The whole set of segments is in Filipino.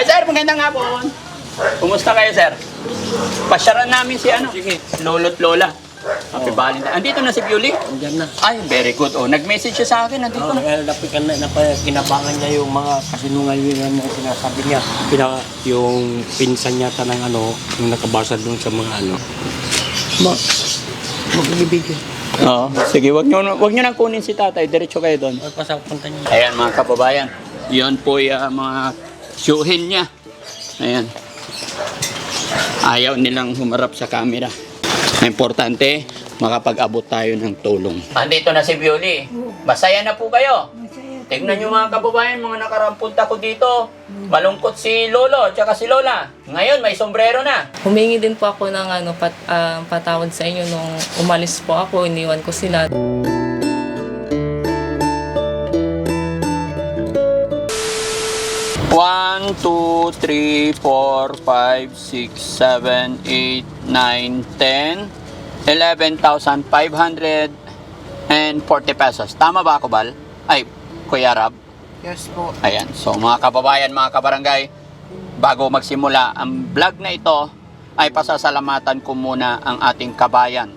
Hi sir, magandang hapon. Kumusta kayo sir? Pasyaran namin si ano, Sige. lolo't lola. Happy Valentine. Andito na si Beauty? Andiyan na. Ay, very good. Oh, nag-message siya sa akin. Andito Oh, na. kaya napikan na, napakinabangan niya yung mga kasinungalingan na sinasabi niya. Pina, yung pinsan yata ng ano, yung nakabasa doon sa mga ano. Ma, mag-ibigay. Oo. Sige, wag nyo, wag nyo nang kunin si tatay. Diretso kayo doon. Ay, pasapunta niya. Ayan mga kababayan. Yun po yung mga syuhin niya. Ayan. Ayaw nilang humarap sa camera. Ang Importante, makapag-abot tayo ng tulong. Andito na si Violi. Masaya na po kayo. Tignan nyo mga kababayan, mga nakarapunta ko dito. Malungkot si Lolo, tsaka si Lola. Ngayon, may sombrero na. Humingi din po ako ng ano, pat, ah, patawad sa inyo nung umalis po ako, iniwan ko sila. One, two, three, four, five, six, seven, eight, nine, ten, eleven thousand five hundred and forty pesos. Tama ba ako, Bal? Ay, Kuya Rab? Yes po. Ayan. So, mga kababayan, mga kabarangay, bago magsimula ang vlog na ito, ay pasasalamatan ko muna ang ating kabayan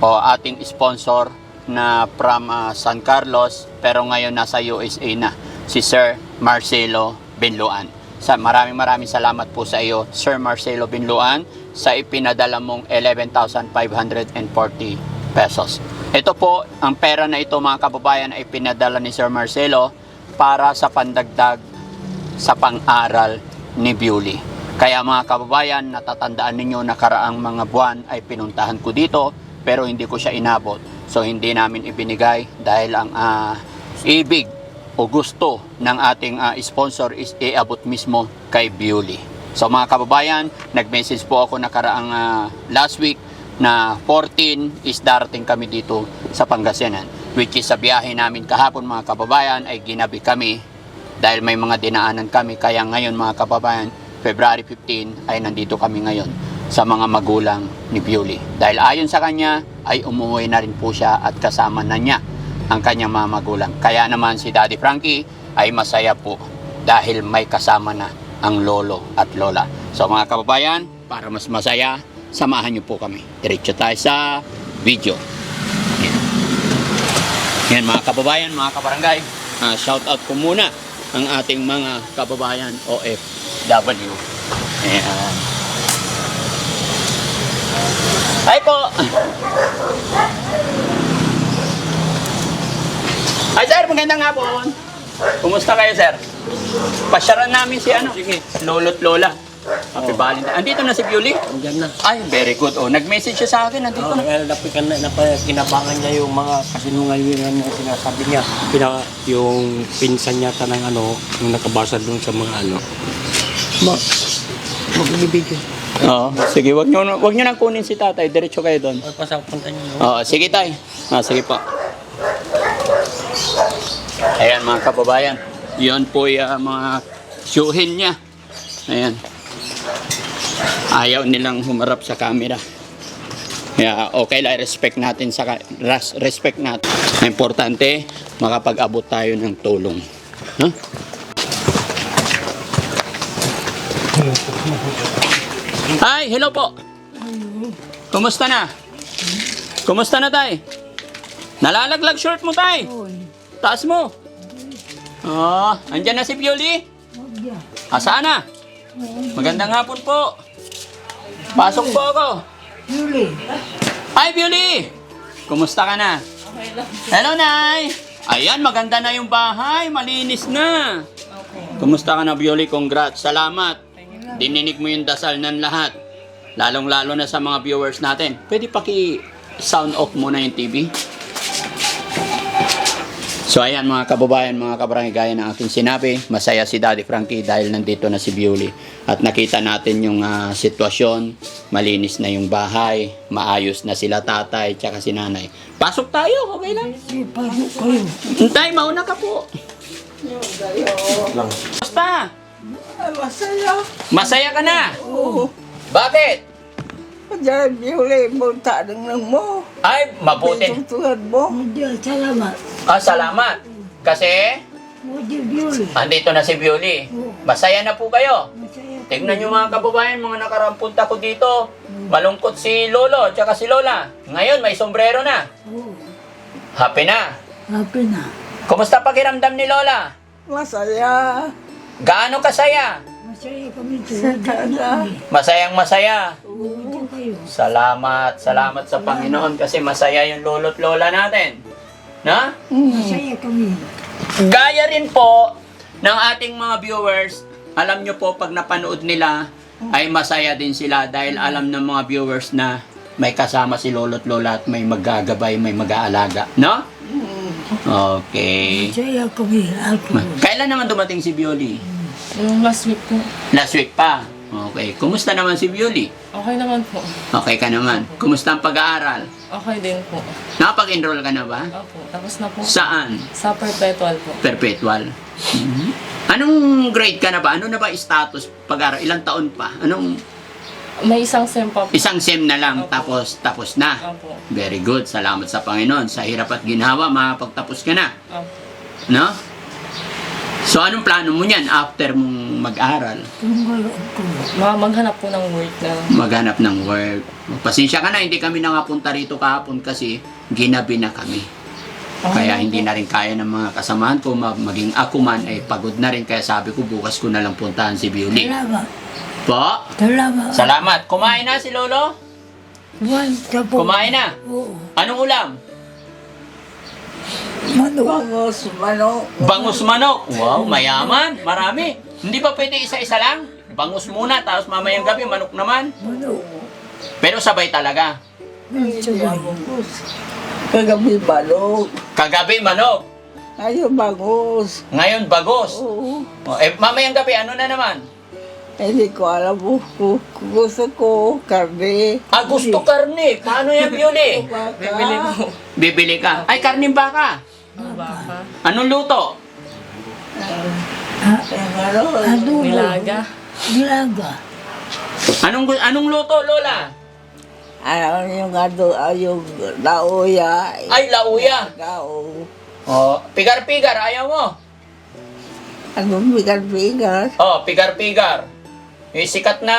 o ating sponsor na from ah, San Carlos pero ngayon nasa USA na si Sir Marcelo Binluan. Sa maraming maraming salamat po sa iyo Sir Marcelo Binluan sa ipinadala mong 11,540 pesos. Ito po, ang pera na ito mga kababayan ay pinadala ni Sir Marcelo para sa pandagdag sa pang-aral ni Bewley. Kaya mga kababayan, natatandaan ninyo na karaang mga buwan ay pinuntahan ko dito pero hindi ko siya inabot. So hindi namin ibinigay dahil ang ah, ibig o gusto ng ating ah, sponsor is iabot mismo kay Bewley. So mga kababayan, nag-message po ako nakaraang ah, last week na 14 is darating kami dito sa Pangasinan. Which is sa biyahe namin kahapon mga kababayan ay ginabi kami dahil may mga dinaanan kami. Kaya ngayon mga kababayan, February 15 ay nandito kami ngayon sa mga magulang ni Bewley. Dahil ayon sa kanya ay umuwi na rin po siya at kasama na niya ang kanyang mga magulang. Kaya naman si Daddy Frankie ay masaya po dahil may kasama na ang lolo at lola. So mga kababayan, para mas masaya, samahan niyo po kami. Diretso tayo sa video. Yan. Yan mga kababayan, mga kabarangay, ah, shout out ko muna ang ating mga kababayan OFW. Ayan. Hi po! Hi sir, magandang hapon. Kumusta kayo sir? Pasyaran namin si ano, Sige. lolo't lola. Happy Valentine. Andito na si Beauty? Andiyan na. Ay, very good. Oh, nag-message siya sa akin. Andito Oh, na. kaya napikan na, napakinabangan niya yung mga kasinungalingan na sinasabi niya. Pina, yung pinsan yata ng ano, yung nakabasa doon sa mga ano. Ma, mag-ibigay. Oo. Sige, wag nyo, wag nyo nang kunin si tatay. Diretso kayo doon. Ay, pasapunta niya. Oo, sige tay. Ah, sige po. Ayan mga kababayan. Yun po yung mga syuhin niya. Ayan. Ayaw nilang humarap sa camera. Kaya okay lang, respect natin sa respect natin. Importante, makapag-abot tayo ng tulong. No? Hi, hello po. Kumusta na? Kumusta na, tay? Nalalaglag short mo, tay. Taas mo. Oh, andyan na si Pioli. Asaan na? Magandang hapon po. Pasok po ako. Yuli. Hi, Pioli. Kumusta ka na? Hello, Nay. Ayan, maganda na yung bahay. Malinis na. Kumusta ka na, Pioli? Congrats. Salamat. Dininig mo yung dasal ng lahat. Lalong-lalo na sa mga viewers natin. Pwede paki-sound off muna yung TV. So ayan mga kababayan, mga kabarangay, gaya ng aking sinabi, masaya si Daddy Frankie dahil nandito na si Bewley. At nakita natin yung ah, sitwasyon, malinis na yung bahay, maayos na sila tatay, tsaka si nanay. Pasok tayo, okay lang. Pasok kayo. Hintay, mauna ka po. Basta, Ay, masaya. masaya ka na. Oo. Bakit? Diyan, Yuli, bunta ng mo. Ay, mabuti. Pintutuhan mo. Diyan, salamat. Ah, salamat. Kasi, Andito na si Bioli. Masaya na po kayo. Tignan nyo mga kababayan, mga nakaraang punta ko dito. Malungkot si Lolo, tsaka si Lola. Ngayon, may sombrero na. Happy na. Happy na. Kumusta pakiramdam ni Lola? Masaya. Gaano kasaya? Sana. Masayang masaya. Salamat, salamat sa Panginoon kasi masaya yung lolo't lola natin. Na? Gaya rin po ng ating mga viewers, alam nyo po pag napanood nila ay masaya din sila dahil alam ng mga viewers na may kasama si lolo't lola at may magagabay, may mag-aalaga. No? Okay. Masaya kami. Kailan naman dumating si Bioli? Yung last week po, Last week pa. Okay. Kumusta naman si Bioli? okay naman po. Okay ka naman. Kumusta ang pag-aaral? Okay din po. Nakapag-enroll ka na ba? Opo, tapos na po. Saan? Sa perpetual po. Perpetual. Mhm. Anong grade ka na ba? Ano na ba status pag-aaral? Ilang taon pa? Anong May isang sem pa po. isang sem na lang Opo. tapos tapos na? Opo. Very good. Salamat sa Panginoon. Sa hirap at ginhawa, makapagtapos ka na. Opo. No? So, anong plano mo niyan after mong mag-aral? Maghanap po ng work na Maghanap ng work. Pasensya ka na, hindi kami nakapunta rito kahapon kasi ginabi na kami. Kaya hindi na rin kaya ng mga kasamahan ko, mag- maging ako man ay pagod na rin. Kaya sabi ko, bukas ko na lang puntahan si Bioli. Salamat. Po, Salamat. salamat. Kumain na si Lolo? Buwan po. Kumain na. Oo. Anong ulam? Manok. Bangos, manok. Bangus manok. Wow, mayaman. Marami. Hindi ba pwede isa-isa lang? Bangus muna, tapos mamayang gabi, manok naman. Manok. Pero sabay talaga. Bangos. Kagabi balok. Kagabi, manok. Ayaw bangos. Ngayon, bagos. Oo. O, eh, mamayang gabi, ano na naman? Hindi ko alam Gusto ko karne. Ah, gusto karne. Paano yan, Bioli? bibili po. Bibili ka. Ay, karning baka. Baka. Anong luto? Ano? Nilaga. Nilaga. Anong gu- anong luto, Lola? Ano yung ano, ah, yung lauya. Ay, lauya. Lao. Oh, pigar-pigar, ayaw mo. Ano bigar-bigar? Oh, pigar-pigar. Yung sikat na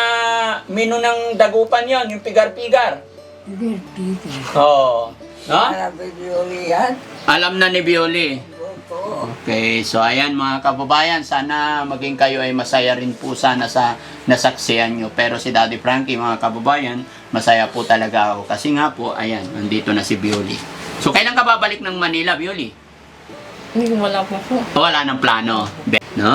menu ng dagupan yon, yung pigar-pigar. Bigar-bigar. Oh. No? Alam mo yung yan? Alam na ni Bioli. Okay, so ayan mga kababayan, sana maging kayo ay masaya rin po sana sa nasaksiyan nyo. Pero si Daddy Frankie, mga kababayan, masaya po talaga ako. Kasi nga po, ayan, nandito na si Bioli. So kailan ka babalik ng Manila, Bioli? Hindi ko wala po po. Wala ng plano, no?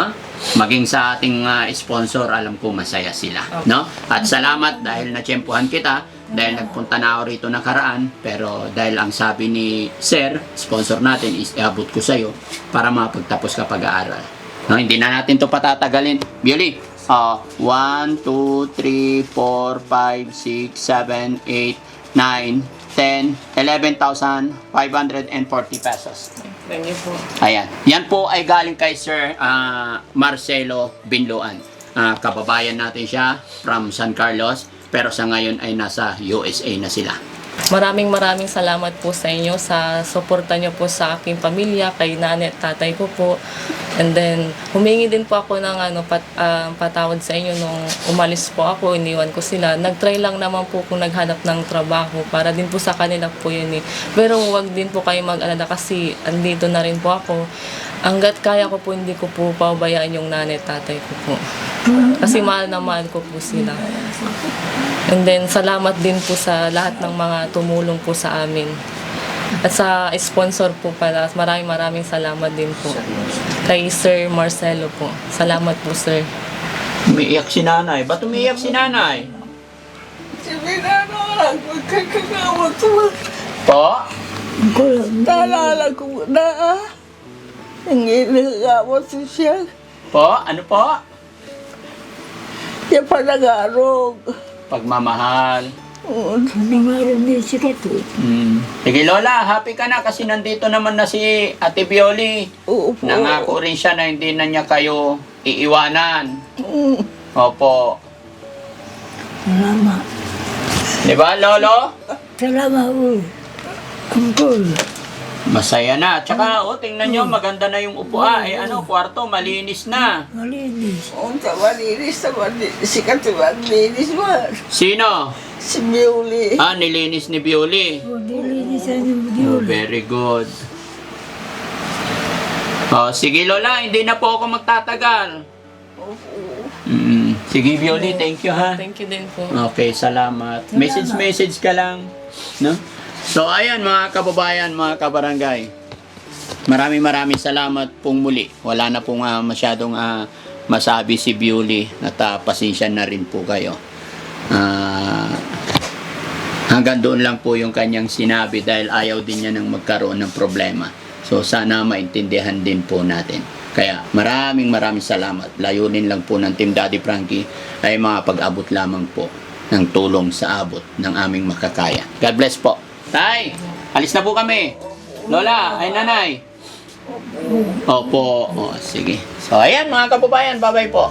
Maging sa ating ah, sponsor, alam ko masaya sila, no? At salamat dahil natsyempohan kita, dahil nagpunta na ako rito nakaraan, pero dahil ang sabi ni Sir, sponsor natin, is iabot ko sa'yo para mapagtapos ka pag-aaral. No, hindi na natin to patatagalin. Bioli, ah 1, 2, 3, 4, 5, 6, 7, 8, 9, 10, 11,540 pesos. Thank you po. Ayan. Yan po ay galing kay Sir ah, Marcelo Binloan. Ah, kababayan natin siya from San Carlos. Pero sa ngayon ay nasa USA na sila. Maraming maraming salamat po sa inyo sa suporta nyo po sa aking pamilya, kay nanay at tatay ko po. And then, humingi din po ako ng ano, pat, ah, patawad sa inyo nung umalis po ako, iniwan ko sila. Nagtry lang naman po kung naghanap ng trabaho para din po sa kanila po yun eh. Pero wag din po kayo mag-alala kasi andito na rin po ako. Hanggat kaya ko po, hindi ko po pabayaan yung nanay at tatay ko po. Kasi mahal na mahal ko po sila. And then, salamat din po sa lahat ng mga tumulong po sa amin. At sa sponsor po pala, maraming maraming salamat din po. Kay Sir Marcelo po. Salamat po, sir. Umiiyak si nanay. Ba't umiiyak si nanay? Sabi na lang, magkakagawa ko. Po? Naalala ko na ah. Ang inagawa ko siya. Po? Ano po? Siya pa nag-arog. Pagmamahal. Oo, nangaroon din siya to. Hmm. Sige Lola, happy ka na kasi nandito naman na si Ate Bioli. Oo po. Nangako rin siya na hindi na niya kayo iiwanan. Mm. Opo. Salamat. Di ba, Lolo? Salamat, uy. Uncle. Masaya na. Tsaka, oh, tingnan nyo, maganda na yung upuan. Eh, ano, kwarto, malinis na. Malinis. Unta malinis na malinis. Sikat na malinis man. Sino? Si Biuli. Ah, nilinis ni Bioli. O, dilinisan yung Oh, video. very good. Oh, sige Lola, hindi na po ako magtatagal. Mm, sige Bioli, thank you ha. Thank you din po. Okay, salamat. Message message ka lang, no? So ayan mga kababayan, mga kabarangay. Maraming maraming salamat pong muli. Wala na pong ah, masyadong ah, masabi si Bewley at ah, pasensya na rin po kayo. Ah, hanggang doon lang po yung kanyang sinabi dahil ayaw din niya nang magkaroon ng problema. So sana maintindihan din po natin. Kaya maraming maraming salamat. Layunin lang po ng Team Daddy Frankie ay mga pag-abot lamang po ng tulong sa abot ng aming makakaya. God bless po. Tay, alis na po kami. Lola, ay nanay. Opo, o sige. So ayan mga kababayan, bye-bye po.